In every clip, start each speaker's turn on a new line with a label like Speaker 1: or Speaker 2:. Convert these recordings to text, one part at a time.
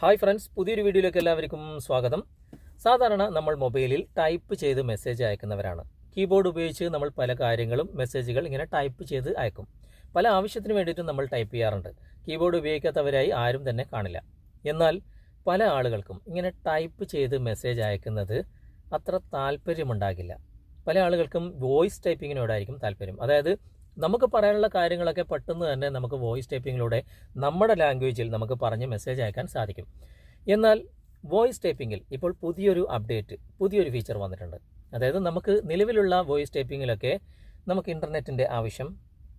Speaker 1: Hi friends പുതിയൊരു വീഡിയോയിലേക്ക് എല്ലാവർക്കും സ്വാഗതം. സാധാരണ നമ്മൾ മൊബൈലിൽ ടൈപ്പ് ചെയ്ത് മെസ്സേജ് അയക്കുന്നവരാണ്. കീബോർഡ് ഉപയോഗിച്ച് നമ്മൾ പല കാര്യങ്ങളും മെസ്സേജുകൾ ഇങ്ങനെ ടൈപ്പ് ചെയ്ത് അയക്കും. പല ആവശ്യത്തിന് വേണ്ടിയിട്ടും നമ്മൾ ടൈപ്പ് ചെയ്യാറുണ്ട്. കീബോർഡ് ഉപയോഗിക്കാത്തവരായി ആരും തന്നെ കാണില്ല. എന്നാൽ പല ആളുകൾക്കും ഇങ്ങനെ ടൈപ്പ് ചെയ്ത് മെസ്സേജ് അയക്കുന്നത് അത്ര താല്പര്യമുണ്ടാകില്ല. പല ആളുകൾക്കും വോയിസ് ടൈപ്പിങ്ങിനോടായിരിക്കും താല്പര്യം. അതായത് നമുക്ക് പറയാനുള്ള കാര്യങ്ങളൊക്കെ പെട്ടെന്ന് തന്നെ നമുക്ക് വോയിസ് ടൈപ്പിങ്ങിലൂടെ നമ്മുടെ ലാംഗ്വേജിൽ നമുക്ക് പറഞ്ഞ് മെസ്സേജ് അയക്കാൻ സാധിക്കും. എന്നാൽ വോയിസ് ടൈപ്പിങ്ങിൽ ഇപ്പോൾ പുതിയൊരു അപ്ഡേറ്റ് പുതിയൊരു ഫീച്ചർ വന്നിട്ടുണ്ട്. അതായത് നമുക്ക് നിലവിലുള്ള വോയിസ് ടൈപ്പിങ്ങിലൊക്കെ നമുക്ക് ഇന്റർനെറ്റിന്റെ ആവശ്യം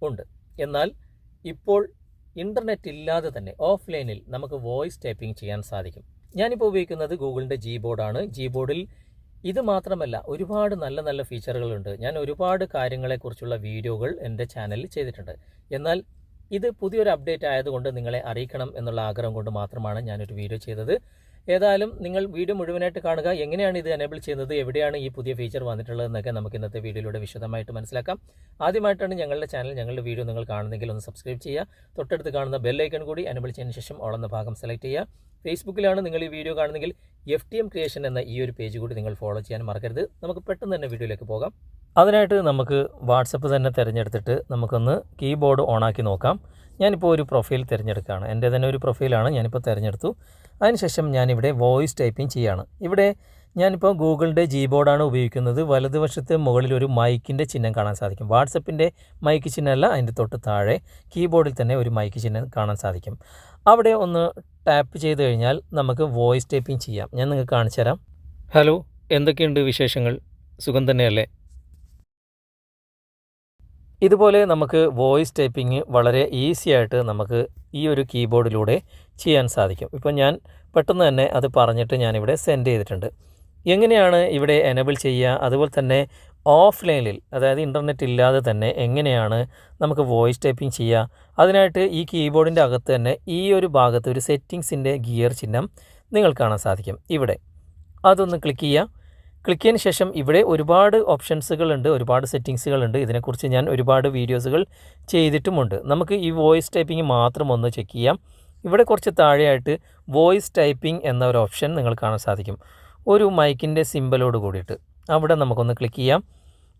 Speaker 1: ഉണ്ട്. എന്നാൽ ഇപ്പോൾ ഇന്റർനെറ്റ് ഇല്ലാതെ തന്നെ ഓഫ്ലൈനിൽ നമുക്ക് വോയിസ് ടൈപ്പിംഗ് ചെയ്യാൻ സാധിക്കും. ഞാനിപ്പോൾ ഉപയോഗിക്കുന്നത് ഗൂഗിളിന്റെ ജി ബോർഡാണ് ജി ബോർഡിൽ ഇത് മാത്രമല്ല ഒരുപാട് നല്ല നല്ല ഫീച്ചറുകളുണ്ട് ഞാൻ ഒരുപാട് കാര്യങ്ങളെക്കുറിച്ചുള്ള വീഡിയോകൾ എന്റെ ചാനലിൽ ചെയ്തിട്ടുണ്ട്. എന്നാൽ ഇത് പുതിയൊരു അപ്ഡേറ്റ് ആയതുകൊണ്ട് നിങ്ങളെ അറിയിക്കണം എന്നുള്ള ആഗ്രഹം കൊണ്ട് മാത്രമാണ് ഞാനൊരു വീഡിയോ ചെയ്തത്. ഏതായാലും നിങ്ങൾ വീഡിയോ മുഴുവനായിട്ട് കാണുക. എങ്ങനെയാണ് ഇത് എനേബിൾ ചെയ്യുന്നത്? എവിടെയാണ് ഈ പുതിയ ഫീച്ചർ വന്നിട്ടുള്ളത് എന്നൊക്കെ നമുക്ക് ഇന്നത്തെ വീഡിയോയിലൂടെ വിശദമായിട്ട് മനസ്സിലാക്കാം. ആദ്യമായിട്ടാണ് ഞങ്ങളുടെ ചാനൽ ഞങ്ങളുടെ വീഡിയോ നിങ്ങൾ കാണുന്നെങ്കിൽ ഒന്ന് സബ്സ്ക്രൈബ് ചെയ്യുക. തൊട്ടടുത്ത് കാണുന്ന ബെല്ലൈക്കൺ കൂടി എനേബിൾ ചെയ്തതിന് ശേഷം ഓളെന്ന ഭാഗം സെലക്ട് ചെയ്യുക. ഫേസ്ബുക്കിലാണ് നിങ്ങൾ ഈ വീഡിയോ കാണുന്നെങ്കിൽ എഫ് ടി എം ക്രിയേഷൻ എന്ന ഈ ഒരു പേജ് കൂടി നിങ്ങൾ ഫോളോ ചെയ്യാൻ മറക്കരുത്. നമുക്ക് പെട്ടെന്ന് തന്നെ വീഡിയോയിലേക്ക് പോകാം. അതിനായിട്ട് നമുക്ക് വാട്സപ്പ് തന്നെ തിരഞ്ഞെടുത്തിട്ട് നമുക്കൊന്ന് കീബോർഡ് ഓണാക്കി നോക്കാം. ഞാനിപ്പോൾ ഒരു പ്രൊഫൈൽ തിരഞ്ഞെടുക്കുകയാണ്. എന്റെ തന്നെ ഒരു പ്രൊഫൈലാണ് ഞാനിപ്പോൾ തിരഞ്ഞെടുത്തു. അതിനുശേഷം ഞാനിവിടെ വോയിസ് ടൈപ്പിംഗ് ചെയ്യാണ്. ഇവിടെ ഞാനിപ്പോൾ ഗൂഗിളിന്റെ ജി ബോർഡാണ് ഉപയോഗിക്കുന്നത്. വലതുവശത്ത് മുകളിൽ ഒരു മൈക്കിന്റെ ചിഹ്നം കാണാൻ സാധിക്കും. വാട്സപ്പിന്റെ മൈക്ക് ചിഹ്നമല്ല അതിന്റെ തൊട്ട് താഴെ കീബോർഡിൽ തന്നെ ഒരു മൈക്ക് ചിഹ്നം കാണാൻ സാധിക്കും. അവിടെ ഒന്ന് ടാപ്പ് ചെയ്ത് കഴിഞ്ഞാൽ നമുക്ക് വോയിസ് ടൈപ്പിംഗ് ചെയ്യാം. ഞാൻ നിങ്ങൾക്ക് കാണിച്ചു തരാം ഹലോ എന്തൊക്കെയുണ്ട് വിശേഷങ്ങൾ? സുഖം തന്നെയല്ലേ? ഇതുപോലെ നമുക്ക് വോയിസ് ടൈപ്പിംഗ് വളരെ ഈസി ആയിട്ട് നമുക്ക് ഈ ഒരു കീബോർഡിലൂടെ ചെയ്യാൻ സാധിക്കും. ഇപ്പോൾ ഞാൻ പെട്ടെന്ന് തന്നെ അത് പറഞ്ഞിട്ട് ഞാനിവിടെ സെൻഡ് ചെയ്തിട്ടുണ്ട്. എങ്ങനെയാണ് ഇവിടെ എനേബിൾ ചെയ്യുക? അതുപോലെ തന്നെ ഓഫ്ലൈനിൽ അതായത് ഇന്റർനെറ്റ് ഇല്ലാതെ തന്നെ എങ്ങനെയാണ് നമുക്ക് വോയിസ് ടൈപ്പിംഗ് ചെയ്യുക? അതിനായിട്ട് ഈ കീബോർഡിന്റെ അകത്ത് തന്നെ ഈ ഒരു ഭാഗത്ത് ഒരു സെറ്റിങ്സിന്റെ ഗിയർ ചിഹ്നം നിങ്ങൾ കാണാൻ സാധിക്കും. ഇവിടെ അതൊന്ന് ക്ലിക്ക് ചെയ്യുക. ക്ലിക്ക് ചെയ്തതിന് ശേഷം ഇവിടെ ഒരുപാട് ഓപ്ഷൻസുകളുണ്ട് ഒരുപാട് സെറ്റിങ്സുകളുണ്ട്. ഇതിനെക്കുറിച്ച് ഞാൻ ഒരുപാട് വീഡിയോസുകൾ ചെയ്തിട്ടുമുണ്ട്. നമുക്ക് ഈ വോയിസ് ടൈപ്പിംഗ് മാത്രം ഒന്ന് ചെക്ക് ചെയ്യാം. ഇവിടെ കുറച്ച് താഴെയായിട്ട് വോയിസ് ടൈപ്പിംഗ് എന്ന ഒരു ഓപ്ഷൻ നിങ്ങൾ കാണാൻ സാധിക്കും. ഒരു മൈക്കിന്റെ സിമ്പലോട് കൂടിയിട്ട്. അവിടെ നമുക്കൊന്ന് ക്ലിക്ക് ചെയ്യാം.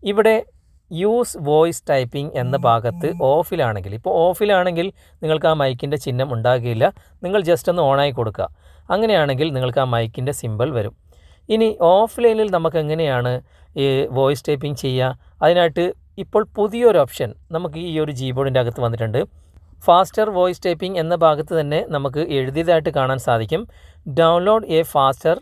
Speaker 1: ഇവിടെ യൂസ് വോയിസ് ടൈപ്പിംഗ് എന്ന ഭാഗത്ത് ഓഫിലാണെങ്കിൽ ഇപ്പോൾ ഓഫിലാണെങ്കിൽ നിങ്ങൾക്ക് ആ മൈക്കിന്റെ ചിഹ്നം ഉണ്ടാകില്ല. നിങ്ങൾ ജസ്റ്റ് ഒന്ന് ഓണായി കൊടുക്കുക. അങ്ങനെയാണെങ്കിൽ നിങ്ങൾക്ക് ആ മൈക്കിന്റെ സിമ്പൽ വരും. ഇനി ഓഫ്ലൈനിൽ നമുക്ക് എങ്ങനെയാണ് ഈ വോയിസ് ടൈപ്പിംഗ് ചെയ്യുക? അതിനായിട്ട് ഇപ്പോൾ പുതിയൊരു ഓപ്ഷൻ നമുക്ക് ഈ ഒരു ജീബോർഡിന്റെ അകത്ത് വന്നിട്ടുണ്ട്. ഫാസ്റ്റർ വോയിസ് ടൈപ്പിംഗ് എന്ന ഭാഗത്ത് തന്നെ നമുക്ക് എഴുതിയതായിട്ട് കാണാൻ സാധിക്കും. Download a faster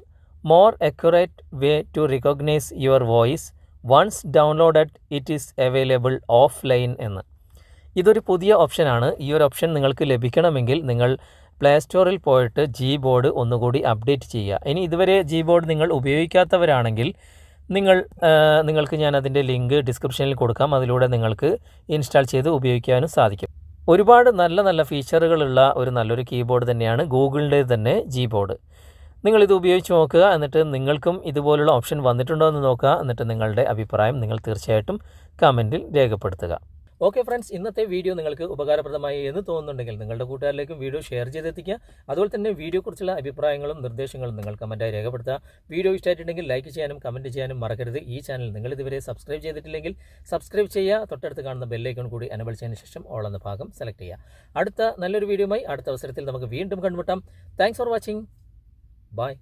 Speaker 1: more accurate way to recognise your voice once downloaded it is available offline എന്ന്. ഇതൊരു പുതിയ ഓപ്ഷനാണ് ഈ ഒരു ഓപ്ഷൻ നിങ്ങൾക്ക് ലഭിക്കണമെങ്കിൽ നിങ്ങൾ പ്ലേ സ്റ്റോറിൽ പോയിട്ട് ജി ബോർഡ് ഒന്നുകൂടി അപ്ഡേറ്റ് ചെയ്യുക. ഇനി ഇതുവരെ ജി ബോർഡ് നിങ്ങൾ ഉപയോഗിക്കാത്തവരാണെങ്കിൽ നിങ്ങൾ നിങ്ങൾക്ക് ഞാൻ അതിന്റെ ലിങ്ക് ഡിസ്ക്രിപ്ഷനിൽ കൊടുക്കാം. അതിലൂടെ നിങ്ങൾക്ക് ഇൻസ്റ്റാൾ ചെയ്ത് ഉപയോഗിക്കാനും സാധിക്കും. ഒരുപാട് നല്ല നല്ല ഫീച്ചറുകളുള്ള ഒരു നല്ലൊരു കീബോർഡ് തന്നെയാണ് ഗൂഗിളിന്റെ തന്നെ ജി ബോർഡ് നിങ്ങളിത് ഉപയോഗിച്ച് നോക്കുക. എന്നിട്ട് നിങ്ങൾക്കും ഇതുപോലുള്ള ഓപ്ഷൻ വന്നിട്ടുണ്ടോ എന്ന് നോക്കുക. എന്നിട്ട് നിങ്ങളുടെ അഭിപ്രായം നിങ്ങൾ തീർച്ചയായിട്ടും കമന്റിൽ രേഖപ്പെടുത്തുക. ഓക്കെ ഫ്രണ്ട്സ് ഇന്നത്തെ വീഡിയോ നിങ്ങൾക്ക് ഉപകാരപ്രദമായി എന്ന് തോന്നുന്നുണ്ടെങ്കിൽ നിങ്ങളുടെ കൂട്ടുകാരിലേക്കും വീഡിയോ ഷെയർ ചെയ്തെത്തിക്കുക. അതുപോലെ തന്നെ വീഡിയോയെക്കുറിച്ചുള്ള അഭിപ്രായങ്ങളും നിർദ്ദേശങ്ങളും നിങ്ങൾ കമന്റായി രേഖപ്പെടുത്തുക. വീഡിയോ ഇഷ്ടമായിട്ടുണ്ടെങ്കിൽ ലൈക്ക് ചെയ്യാനും കമന്റ് ചെയ്യാനും മറക്കരുത്. ഈ ചാനൽ നിങ്ങൾ ഇതുവരെ സബ്സ്ക്രൈബ് ചെയ്തിട്ടില്ലെങ്കിൽ സബ്സ്ക്രൈബ് ചെയ്യുക. തൊട്ടടുത്ത് കാണുന്ന ബെല്ലൈക്കൺ കൂടി അനബിൾ ചെയ്തതിന് ശേഷം ഓൾ എന്ന ഭാഗം സെലക്ട് ചെയ്യുക. അടുത്ത നല്ലൊരു വീഡിയോയുമായി അടുത്ത അവസരത്തിൽ നമുക്ക് വീണ്ടും കണ്ടുമുട്ടാം. Thanks for watching bye